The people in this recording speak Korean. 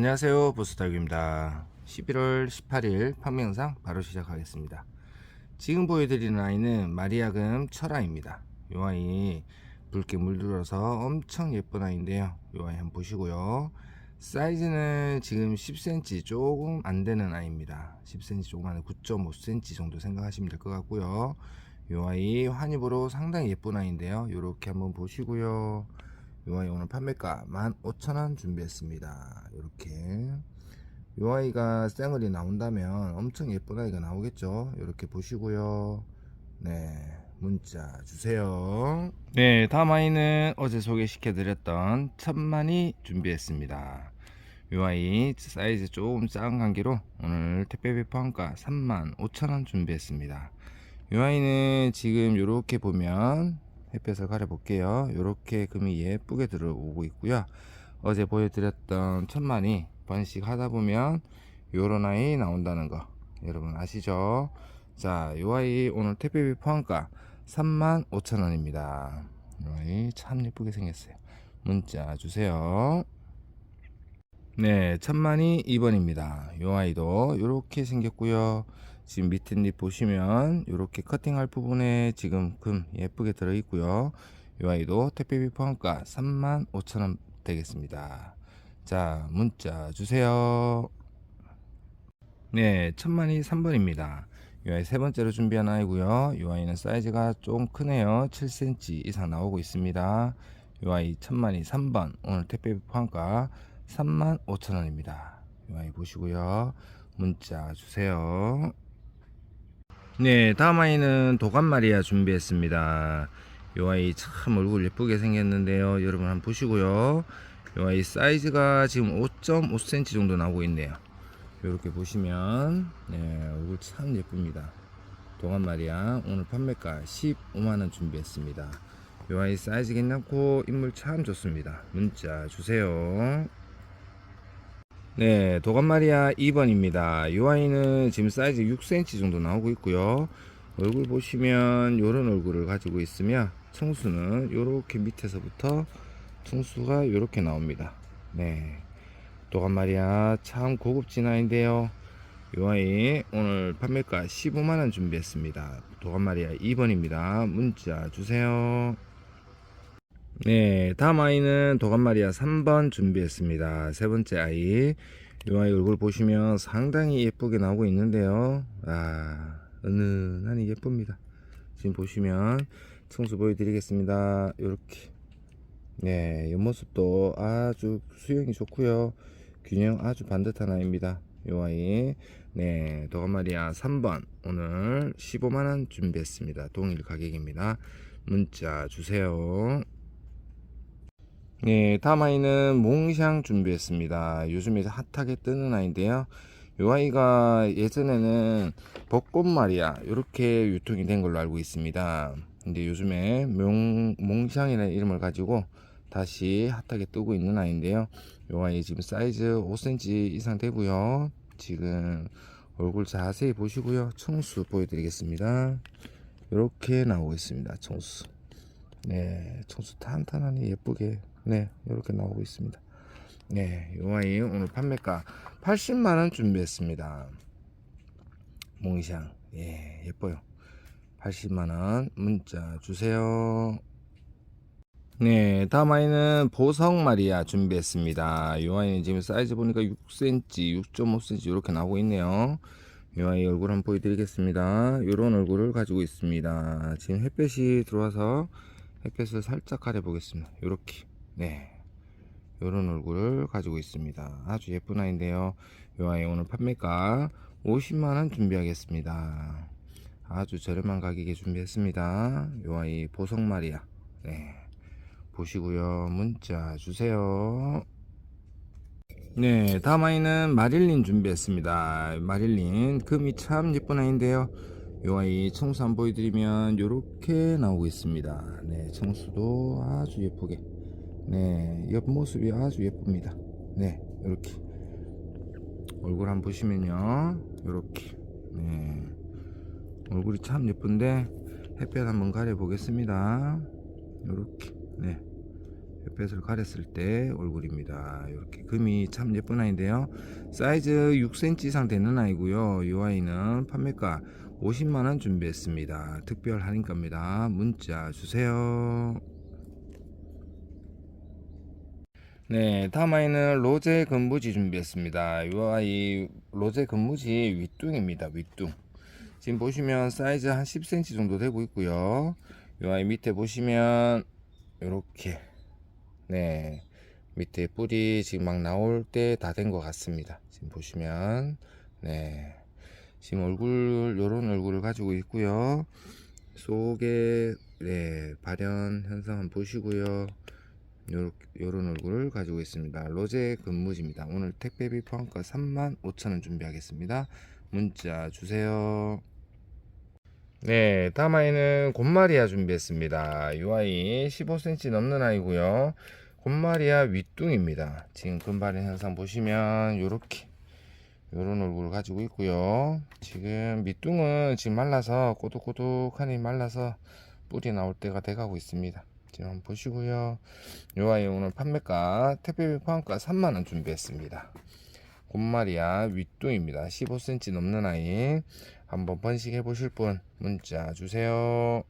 안녕하세요. 보스달규입니다. 11월 18일 판매 영상 바로 시작하겠습니다. 지금 보여드리는 아이는 마리아금 철아입니다. 이 아이 붉게 물들어서 엄청 예쁜 아이인데요. 이 아이 한번 보시고요. 사이즈는 지금 10cm 조금 안 되는 아이입니다. 10cm 조금 안에 9.5cm 정도 생각하시면 될 것 같고요. 이 아이 환입으로 상당히 예쁜 아이인데요. 이렇게 한번 보시고요 이 아이 오늘 판매가 15,000원 준비했습니다. 이렇게 이 아이가 쌩얼이 나온다면 엄청 예쁜 아이가 나오겠죠. 이렇게 보시고요. 네, 문자 주세요. 네, 다음 아이는 어제 소개시켜드렸던 천만이 준비했습니다. 이 아이 사이즈 조금 작은 관계로 오늘 택배비 포함가 35,000원 준비했습니다. 이 아이는 지금 이렇게 보면 햇볕을 가려 볼게요. 이렇게 금이 예쁘게 들어오고 있고요. 어제 보여드렸던 천만이 번식 하다 보면 요런 아이 나온다는 거 여러분 아시죠? 자 요 아이 오늘 택배비 포함가 35,000원입니다. 요 아이 참 예쁘게 생겼어요. 문자 주세요. 네 천만이 2번입니다. 요 아이도 이렇게 생겼고요 지금 밑에 잎 보시면 이렇게 커팅할 부분에 지금 금 예쁘게 들어 있고요. 이 아이도 택배비 포함가 35,000원 되겠습니다. 자 문자 주세요. 네 천만이 3번입니다. 이 아이 세 번째로 준비한 아이고요. 이 아이는 사이즈가 좀 크네요. 7cm 이상 나오고 있습니다. 이 아이 천만이 3번 오늘 택배비 포함가 35,000원입니다. 이 아이 보시고요. 문자 주세요 네, 다음 아이는 도감마리아 준비했습니다. 요 아이 참 얼굴 예쁘게 생겼는데요. 여러분 한번 보시고요. 요 아이 사이즈가 지금 5.5cm 정도 나오고 있네요. 이렇게 보시면 네, 얼굴 참 예쁩니다. 도감마리아 오늘 판매가 15만원 준비했습니다. 요 아이 사이즈 괜찮고 인물 참 좋습니다. 문자 주세요. 네, 도감마리아 2번입니다. 이 아이는 지금 사이즈 6cm 정도 나오고 있고요. 얼굴 보시면 이런 얼굴을 가지고 있으며 청수는 이렇게 밑에서부터 청수가 이렇게 나옵니다. 네, 도감마리아 참 고급진 아이인데요. 이 아이 오늘 판매가 15만원 준비했습니다. 도감마리아 2번입니다. 문자 주세요. 네, 다음 아이는 도감마리아 3번 준비했습니다. 세 번째 아이. 이 아이 얼굴 보시면 상당히 예쁘게 나오고 있는데요. 아, 은은하니 예쁩니다. 지금 보시면 청수 보여드리겠습니다. 이렇게. 네, 옆모습도 아주 수영이 좋고요. 균형 아주 반듯한 아이입니다. 이 아이. 네, 도감마리아 3번. 오늘 15만원 준비했습니다. 동일 가격입니다. 문자 주세요. 네, 다음 아이는 몽샹 준비했습니다. 요즘에 핫하게 뜨는 아이인데요. 이 아이가 예전에는 벚꽃 말이야 이렇게 유통이 된 걸로 알고 있습니다. 근데 요즘에 몽, 몽샹이라는 이름을 가지고 다시 핫하게 뜨고 있는 아이인데요. 이 아이 지금 사이즈 5cm 이상 되고요. 지금 얼굴 자세히 보시고요. 청수 보여드리겠습니다. 이렇게 나오고 있습니다. 청수. 네, 청수 탄탄하니 예쁘게 네, 이렇게 나오고 있습니다. 네, 이 아이 오늘 판매가 80만 원 준비했습니다. 몽샹, 예, 예뻐요. 80만 원 문자 주세요. 네, 다음 아이는 보성 마리아 준비했습니다. 이 아이는 지금 사이즈 보니까 6cm, 6.5cm 이렇게 나오고 있네요. 이 아이 얼굴 한번 보여드리겠습니다. 이런 얼굴을 가지고 있습니다. 지금 햇볕이 들어와서 햇볕을 살짝 가려 보겠습니다. 이렇게. 네. 요런 얼굴을 가지고 있습니다. 아주 예쁜 아이인데요. 요 아이 오늘 판매가 50만원 준비하겠습니다. 아주 저렴한 가격에 준비했습니다. 요 아이 보석마리아. 네. 보시고요. 문자 주세요. 네. 다음 아이는 마릴린 준비했습니다. 마릴린. 금이 참 예쁜 아이인데요. 요 아이 청수 안 보여드리면 요렇게 나오고 있습니다. 네. 청수도 아주 예쁘게. 네, 옆모습이 아주 예쁩니다. 네, 이렇게 얼굴 한번 보시면요, 이렇게 네, 얼굴이 참 예쁜데 햇볕 한번 가려 보겠습니다. 이렇게 네, 햇볕을 가렸을 때 얼굴입니다. 이렇게 금이 참 예쁜 아이인데요. 사이즈 6cm 이상 되는 아이고요. 이 아이는 판매가 50만원 준비했습니다. 특별 할인가입니다. 문자 주세요. 네, 다음 아이는 로제 근무지 준비했습니다. 이 아이 로제 근무지 윗둥입니다. 윗둥. 지금 보시면 사이즈 한 10cm 정도 되고 있고요. 이 아이 밑에 보시면 이렇게 네 밑에 뿌리 지금 막 나올 때 다 된 것 같습니다. 지금 보시면 네 지금 얼굴 요런 얼굴을 가지고 있고요. 속에 네 발현 현상 보시고요. 요런 얼굴을 가지고 있습니다. 로제 근무지입니다. 오늘 택배비 포함가 35,000원 준비하겠습니다. 문자 주세요. 네, 다음 아이는 곰마리아 준비했습니다. 이 아이 15cm 넘는 아이고요. 곰마리아 윗둥입니다. 지금 금발의 현상 보시면 요렇게 요런 얼굴을 가지고 있고요. 지금 밑둥은 지금 말라서 꼬독꼬독하니 말라서 뿌리 나올 때가 돼가고 있습니다. 지금 보시고요. 요 아이 오늘 판매가 택배비 포함가 3만원 준비했습니다. 곰마리아 윗둥입니다. 15cm 넘는 아이 한번 번식해 보실 분 문자 주세요.